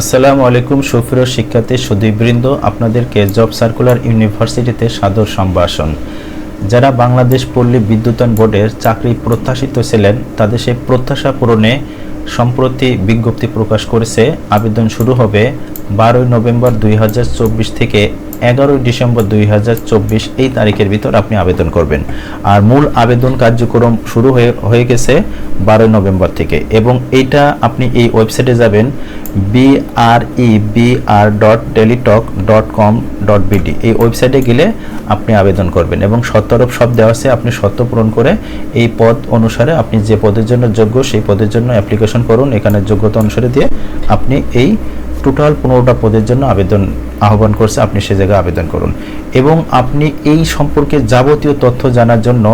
আসসালামু আলাইকুম, সুপ্রিয় শিক্ষার্থী সুদীবৃন্দ আপনাদেরকে জব সার্কুলার ইউনিভার্সিটিতে সাদর সম্ভাষণ। যারা বাংলাদেশ পল্লী বিদ্যুতায়ন বোর্ডের চাকরি প্রত্যাশিত ছিলেন, তাদের সেই প্রত্যাশা পূরণে সম্প্রতি বিজ্ঞপ্তি প্রকাশ করেছে। আবেদন শুরু হবে বারোই নভেম্বর দুই হাজার চব্বিশ থেকে এগারোই ডিসেম্বর দুই হাজার চব্বিশ এই তারিখের ভিতর আপনি আবেদন করবেন। আর মূল আবেদন কার্যক্রম শুরু হয়ে হয়ে গেছে বারোই নভেম্বর থেকে। এবং এইটা আপনি এই ওয়েবসাইটে যাবেন B R E B R dot Teletalk dot com dot BD এই ওয়েবসাইটে গেলে আপনি আবেদন করবেন এবং সত্তরফ সব দেওয়া আছে, আপনি সত্য পূরণ করে এই পদ অনুসারে আপনি যে পদের জন্য যোগ্য সেই পদের জন্য অ্যাপ্লিকেশন করুন। এখানে যোগ্যতা অনুসারে দিয়ে আপনি এই টোটাল পনেরোটা পদের জন্য আবেদন আহ্বান করছে, আপনি সে জায়গায় আবেদন করুন। এবং আপনি এই সম্পর্কে যাবতীয় তথ্য জানার জন্য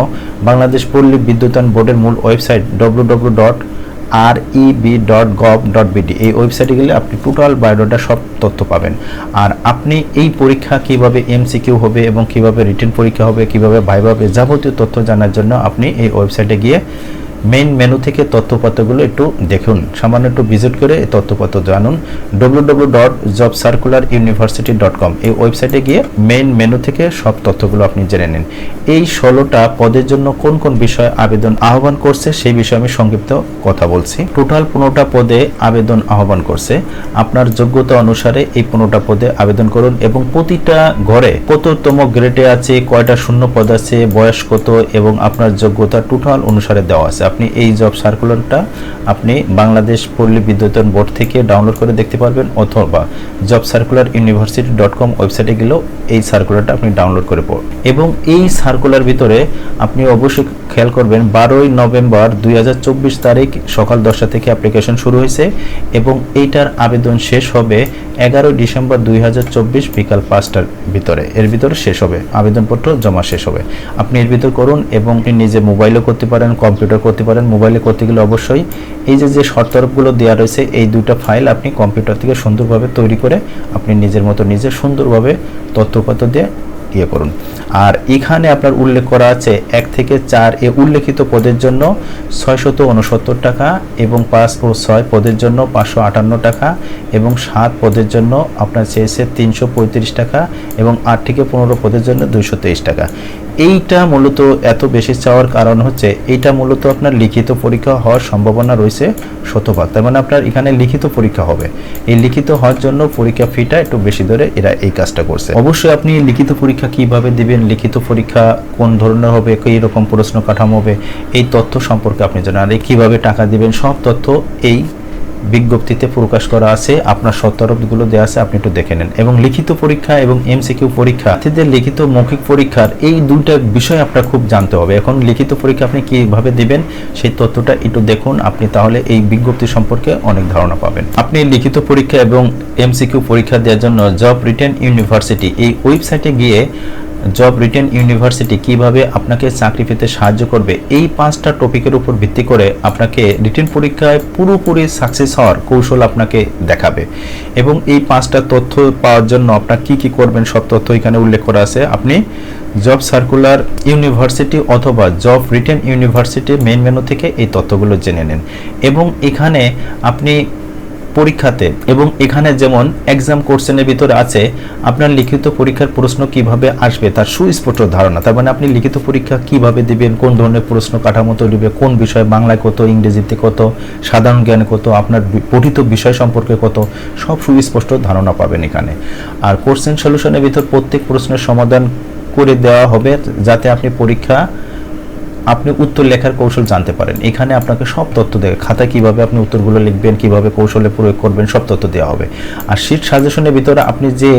বাংলাদেশ পল্লী বিদ্যুতায়ন বোর্ডের মূল website W W dot R E B dot gov dot B D এই ওয়েবসাইটে গেলে আপনি টোটাল বায়োডাটা সব তথ্য পাবেন। আর আপনি এই পরীক্ষা কীভাবে এমসিকিউ হবে এবং কীভাবে রিটেন পরীক্ষা হবে, কীভাবে ভাইভাবে যাবতীয় তথ্য জানার জন্য আপনি এই ওয়েবসাইটে গিয়ে মেইন মেনু থেকে তথ্যপত্রগুলো একটু দেখুন। সামান্য একটু ভিজিট করে এই তথ্যপত্র জানুন। W W dot job circular university dot com এই ওয়েবসাইটে গিয়ে মেইন মেনু থেকে সব তথ্যগুলো আপনি জেনে নিন। এই ষোলোটা পদের জন্য কোন কোন বিষয়ে আবেদন আহ্বান করছে সেই বিষয়ে আমি সংক্ষিপ্ত কথা বলছি। টোটাল পনেরোটা পদে আবেদন আহ্বান করছে। আপনার যোগ্যতা অনুসারে এই পনেরোটা পদে আবেদন করুন এবং প্রতিটা ঘরে কততম গ্রেডে আছে, কয়টা শূন্য পদ আছে, বয়স কত এবং আপনার যোগ্যতা টোটাল অনুসারে দেওয়া আছে। আপনি এই জব সার্কুলারটা আপনি বাংলাদেশ পল্লী বিদ্যুতন বোর্ড থেকে ডাউনলোড করে দেখতে পারবেন অথবা job circular university dot com ওয়েবসাইটে গেলেও এই সার্কুলারটা আপনি ডাউনলোড করে পড়ুন এবং এই সার্কুলার ভিতরে আপনি অবশ্যই খেয়াল করবেন বারোই নভেম্বর দুই তারিখ সকাল দশটা থেকে অ্যাপ্লিকেশন শুরু হয়েছে এবং এইটার আবেদন শেষ হবে এগারোই ডিসেম্বর দুই হাজার চব্বিশ বিকাল পাঁচটার ভিতরে। এর ভিতরে শেষ হবে। আবেদনপত্র জমা শেষ হবে। আপনি এর ভিতর করুন এবং নিজে মোবাইলও করতে পারেন কম্পিউটার করতে পারেন মোবাইলে করতে গেলে অবশ্যই। এই যে যে শর্তরফগুলো দেওয়া রয়েছে, এই দুটো ফাইল আপনি কম্পিউটার থেকে সুন্দরভাবে তৈরি করে আপনি নিজের মতো নিজে সুন্দরভাবে তথ্যপত্র দিয়ে ইয়ে করুন। আর এখানে আপনার উল্লেখ করা আছে, এক থেকে চার এ উল্লেখিত পদের জন্য ছয়শত উনসত্তর টাকা এবং পাঁচ ও ছয় পদের জন্য পাঁচশো আটান্ন টাকা এবং সাত পদের জন্য আপনার চেয়েছে তিনশো পঁয়ত্রিশ টাকা এবং আট থেকে পনেরো পদের জন্য দুইশো তেইশ টাকা। এইটা মূলত এত বেশি চাওয়ার কারণ হচ্ছে এইটা মূলত আপনার লিখিত পরীক্ষা হওয়ার সম্ভাবনা রয়েছে শতভাগ। তার মানে আপনার এখানে লিখিত পরীক্ষা হবে। এই লিখিত হওয়ার জন্য পরীক্ষা ফিটা একটু বেশি ধরে এরা এই কাজটা করছে। অবশ্যই আপনি লিখিত পরীক্ষা কীভাবে দিবেন, লিখিত পরীক্ষা কোন ধরনের হবে, কী রকম প্রশ্ন কাঠামো হবে, এই তথ্য সম্পর্কে আপনি জানেন। কীভাবে টাকা দিবেন, সব তথ্য এই বিজ্ঞপ্তিতে প্রকাশ করা আছে, আপনার সত্তরগুলো দেওয়া আছে, আপনি একটু দেখে নেন। এবং লিখিত পরীক্ষা এবং এমসিকিউ পরীক্ষা এদের লিখিত মৌখিক পরীক্ষার এই দুইটা বিষয় আপনার খুব জানতে হবে। এখন লিখিত পরীক্ষা আপনি কীভাবে দিবেন, সেই তথ্যটা একটু দেখুন, আপনি তাহলে এই বিজ্ঞপ্তি সম্পর্কে অনেক ধারণা পাবেন। আপনি লিখিত পরীক্ষা এবং এমসিকিউ পরীক্ষা দেওয়ার জন্য জব রিটেন ইউনিভার্সিটি এই ওয়েবসাইটে গিয়ে জব রিটেন ইউনিভার্সিটি কীভাবে আপনাকে চাকরি পেতে সাহায্য করবে, এই পাঁচটা টপিকের উপর ভিত্তি করে আপনাকে রিটেন পরীক্ষায় পুরোপুরি সাকসেস হওয়ার কৌশল আপনাকে দেখাবে। এবং এই পাঁচটা তথ্য পাওয়ার জন্য আপনার কি কি করবেন সব তথ্য এখানে উল্লেখ করা আছে। আপনি জব সার্কুলার ইউনিভার্সিটি অথবা job written university main menu থেকে এই তথ্যগুলো জেনে নেন। এবং এখানে আপনি পরীক্ষাতে এবং এখানে যেমন এক্সাম কোশ্চেনের ভিতরে আছে, আপনার লিখিত পরীক্ষার প্রশ্ন কীভাবে আসবে তার সুস্পষ্ট ধারণা। তার মানে আপনি লিখিত পরীক্ষা কীভাবে দিবেন, কোন ধরনের প্রশ্ন কাঠামো তৈরি কোন বিষয়ে বাংলায় কত, ইংরেজিতে কত, সাধারণ জ্ঞানে কত, আপনার পঠিত বিষয় সম্পর্কে কত, সব সুস্পষ্ট ধারণা পাবেন এখানে। আর কোশ্চেন সলিউশনের ভিতর প্রত্যেক প্রশ্নের সমাধান করে দেওয়া হবে যাতে আপনি পরীক্ষা আপনি উত্তর লেখার কৌশল জানতে পারেন। এখানে আপনাকে সব তথ্য দেবে খাতায় কীভাবে আপনি উত্তরগুলো লিখবেন, কীভাবে কৌশলে প্রয়োগ করবেন, সব তথ্য দেওয়া হবে। আর শীট সাজেশনের ভিতরে আপনি যে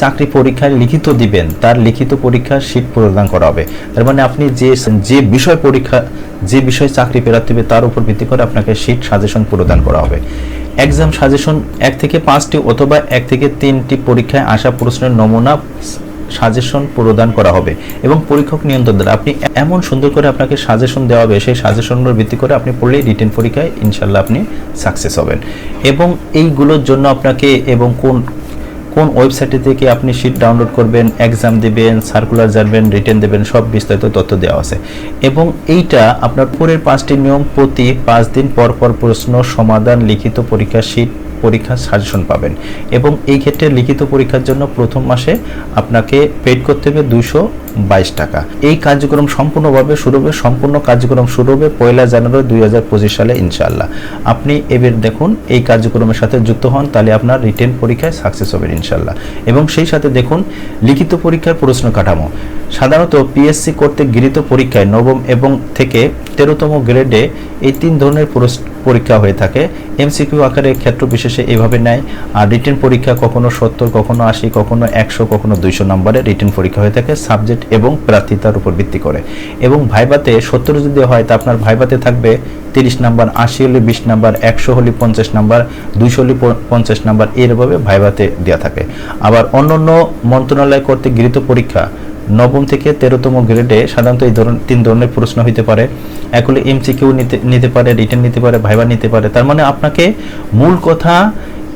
চাকরি পরীক্ষায় লিখিত দিবেন, তার লিখিত পরীক্ষার শীট প্রদান করা হবে। তার মানে আপনি যে যে বিষয় পরীক্ষা, যে বিষয় চাকরি পেরাতে হবে, তার উপর ভিত্তি করে আপনাকে শীট সাজেশন প্রদান করা হবে। এক্সাম সাজেশন এক থেকে পাঁচটি অথবা এক থেকে তিনটি পরীক্ষায় আসা প্রশ্নের নমুনা সাজেশন প্রদান করা হবে এবং পরীক্ষক নিয়ন্ত্রণ দ্বারা আপনি এমন সুন্দর করে আপনাকে সাজেশন দেওয়া হবে, সেই সাজেশনের ভিত্তি করে আপনি পড়লেই রিটেন পরীক্ষায় ইনশাল্লাহ আপনি সাকসেস হবেন। এবং এইগুলোর জন্য আপনাকে এবং কোন কোন ওয়েবসাইটে থেকে আপনি শিট ডাউনলোড করবেন এক্সাম দেবেন সার্কুলার জানবেন রিটার্ন দেবেন, সব বিস্তারিত তথ্য দেওয়া আছে। এবং এইটা আপনার পরের পাঁচটি নিয়ম প্রতি পাঁচ দিন পর পর প্রশ্ন সমাধান লিখিত পরীক্ষা শিট পরীক্ষার সাজেশন পাবেন। এবং এই ক্ষেত্রে লিখিত পরীক্ষার জন্য প্রথম মাসে আপনাকে পেড করতে হবে দুশো বাইশ টাকা। এই কার্যক্রম সম্পূর্ণভাবে শুরু হবে সম্পূর্ণ কার্যক্রম শুরু হবে পয়লা জানুয়ারি দুই হাজার পঁচিশ সালে ইনশাআল্লাহ। আপনি এবার দেখুন এই কার্যক্রমের সাথে যুক্ত হন, তাহলে আপনার রিটেন পরীক্ষায় সাকসেস হবেন ইনশাআল্লাহ। এবং সেই সাথে দেখুন লিখিত পরীক্ষার প্রশ্ন কাঠামো। সাধারণত পিএসসি করতে গৃহীত পরীক্ষায় নবম এবং থেকে তেরোতম গ্রেডে এই তিন ধরনের পরীক্ষা হয়ে থাকে। এমসিকিউ আকারে ক্ষেত্র বিশেষে এভাবে নেয়। আর রিটেন পরীক্ষা কখনো সত্তর, কখনো আশি, কখনো একশো, কখনো দুইশো নম্বরে রিটেন পরীক্ষা হয়ে থাকে। সাবজেক্ট এবং প্রার্থিতার উপর ভিত্তি করে। এবং ভাইবাতে সত্তর যদি হয়, তা আপনার ভাইবাতে থাকবে তিরিশ নাম্বার, আশি হলে বিশ নাম্বার, একশো হলে পঞ্চাশ নাম্বার, দুইশো হলে পঞ্চাশ নাম্বার, এরভাবে ভাইবাতে দেওয়া থাকে। আবার অন্য অন্য মন্ত্রণালয় কর্তৃক গৃহীত পরীক্ষা নবম থেকে তেরোতম গ্রেডে সাধারণত এই ধরনের তিন ধরনের প্রশ্ন হইতে পারে। এক হলে এমসিকিউ নিতে নিতে পারে, রিটেন নিতে পারে, ভাইবা নিতে পারে। তার মানে আপনাকে মূল কথা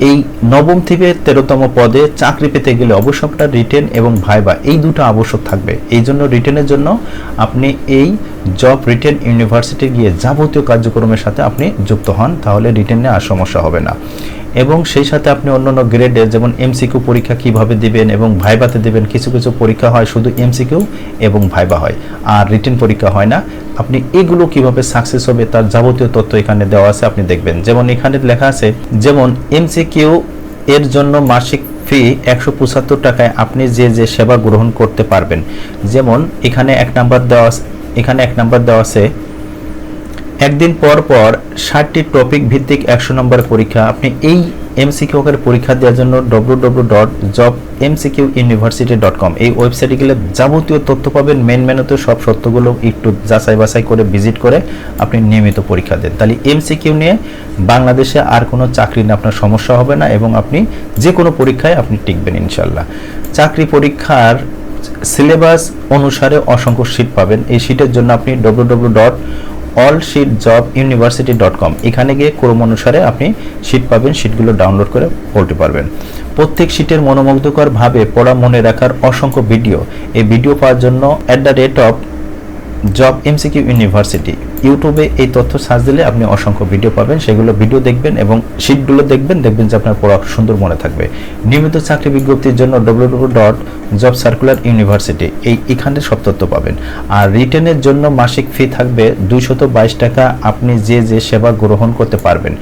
এই নবম থেকে তেরোতম পদে চাকরি পেতে গেলে অবশ্যই আপনার রিটেন এবং ভাইবা এই দুটো আবশ্যক থাকবে। এই জন্য রিটেনের জন্য আপনি এই জব রিটেন ইউনিভার্সিটি গিয়ে যাবতীয় কার্যক্রমের সাথে আপনি যুক্ত হন, তাহলে রিটেনে আর সমস্যা হবে না। এবং সেই সাথে আপনি অন্যান্য গ্রেডে যেমন এমসিকিউ পরীক্ষা কীভাবে দিবেন এবং ভাইবাতে দিবেন, কিছু কিছু পরীক্ষা হয় শুধু এমসিকিউ এবং ভাইবা হয়, আর রিটেন পরীক্ষা হয় না। আপনি এগুলো কীভাবে সাকসেস হবে তার যাবতীয় তথ্য এখানে দেওয়া আছে, আপনি দেখবেন। যেমন এখানে লেখা আছে, যেমন এমসিকিউ এর জন্য মাসিক ফি একশো পঁচাত্তর টাকায় আপনি যে যে সেবা গ্রহণ করতে পারবেন। যেমন এখানে এক নাম্বার দেওয়া এখানে এক নাম্বার দেওয়া আছে একদিন পর পর ষাটটি টপিক ভিত্তিক একশো নম্বর পরীক্ষা। আপনি এই এমসিকিউ এর পরীক্ষা দেওয়ার জন্য W W dot job MCQ university dot com এই ওয়েবসাইটে গেলে যাবতীয় তথ্য পাবেন মেন মেনুতে সব সত্যগুলো একটু যাচাই বাছাই করে ভিজিট করে আপনি নিয়মিত পরীক্ষা দেন। তাহলে এমসিকিউ নিয়ে বাংলাদেশে আর কোনো চাকরি নিয়ে আপনার সমস্যা হবে না এবং আপনি যে কোনো পরীক্ষায় আপনি টিকবেন ইনশাল্লাহ চাকরি পরীক্ষার সিলেবাস অনুসারে অসংখ্য সিট পাবেন। এই সিটের জন্য আপনি W W dot all sheet job university dot com এখানে গিয়ে ক্রম অনুসারে আপনি শিট পাবেন শিটগুলো ডাউনলোড করে পড়তে পারবেন। প্রত্যেক শিটের মনোমুগ্ধকরভাবে পড়া মনে রাখার অসংখ্য ভিডিও এই ভিডিও পাওয়ার জন্য at the rate of job MCQ university ইউটিউবে এই তথ্য সার্চ দিলে আপনি অসংখ্য ভিডিও পাবেন। সেগুলো ভিডিও দেখবেন এবং শিটগুলো দেখবেন দেখবেন যে আপনার পড়া সুন্দর মনে থাকবে। নিয়মিত চাকরি বিজ্ঞপ্তির জন্য W dot job circular university এই এখানে সব তথ্য পাবেন। আর রিটেনের জন্য মাসিক ফি থাকবে দুইশত বাইশ টাকা। আপনি যে যে সেবা গ্রহণ করতে পারবেন।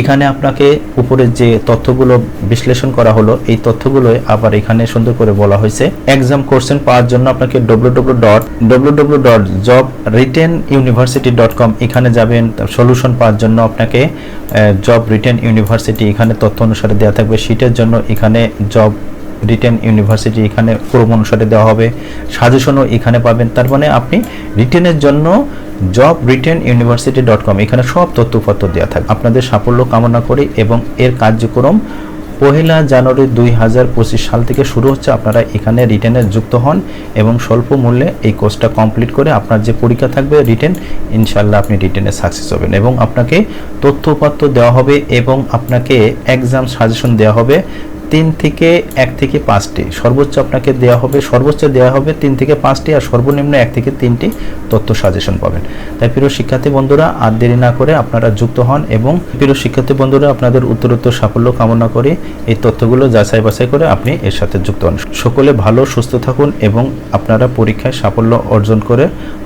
এখানে আপনাকে উপরে যে তথ্যগুলো বিশ্লেষণ করা হলো, এই তথ্যগুলো আবার এখানে সুন্দর করে বলা হয়েছে। এক্সাম কোর্সেন পাওয়ার জন্য আপনাকে W W dot W W dot job written university dot com এখানে যাবেন সলিউশন পাওয়ার জন্য আপনাকে জব রিটেন ইউনিভার্সিটি এখানে তথ্য অনুসারে দেওয়া থাকবে। সিটের জন্য এখানে জব রিটেন ইউনিভার্সিটি এখানে ক্রম অনুসারে দেওয়া হবে। সাজেশনও এখানে পাবেন। তার মানে আপনি রিটেনের জন্য job written university dot com এখানে সব তথ্যপত্র দেওয়া থাকবে। আপনাদের সাফল্য কামনা করি এবং এর কার্যক্রম পহেলা জানুয়ারি দুই হাজার পঁচিশ সাল থেকে শুরু হচ্ছে। আপনারা এখানে রিটেনে যুক্ত হন এবং স্বল্প মূল্যে এই কোর্সটা কমপ্লিট করে আপনার যে পরীক্ষা থাকবে রিটেন ইনশাল্লাহ আপনি রিটেনে সাকসেস হবেন এবং আপনাকে তথ্যপত্র দেওয়া হবে এবং আপনাকে এক্সাম সাজেশন দেওয়া হবে। তিন থেকে এক থেকে পাঁচটি। সর্বোচ্চ আপনাকে দেওয়া হবে, সর্বোচ্চ দেওয়া হবে তিন থেকে পাঁচটি আর সর্বনিম্ন এক থেকে তিনটি তথ্য সাজেশন পাবেন। তাই প্রিয় শিক্ষার্থী বন্ধুরা, আর দেরি না করে আপনারা যুক্ত হন এবং প্রিয় শিক্ষার্থী বন্ধুরা, আপনাদের উত্তরোত্তর সাফল্য কামনা করে এই তথ্যগুলো যাচাই বাছাই করে আপনি এর সাথে যুক্ত হন। সকলে ভালো, সুস্থ থাকুন এবং আপনারা পরীক্ষায় সাফল্য অর্জন করে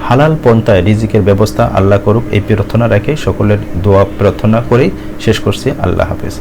হালাল পন্থায় রিজিকের ব্যবস্থা আল্লাহ করুক, এই প্রার্থনা রেখে সকলের দোয়া প্রার্থনা করেই শেষ করছি। আল্লাহ হাফেজ।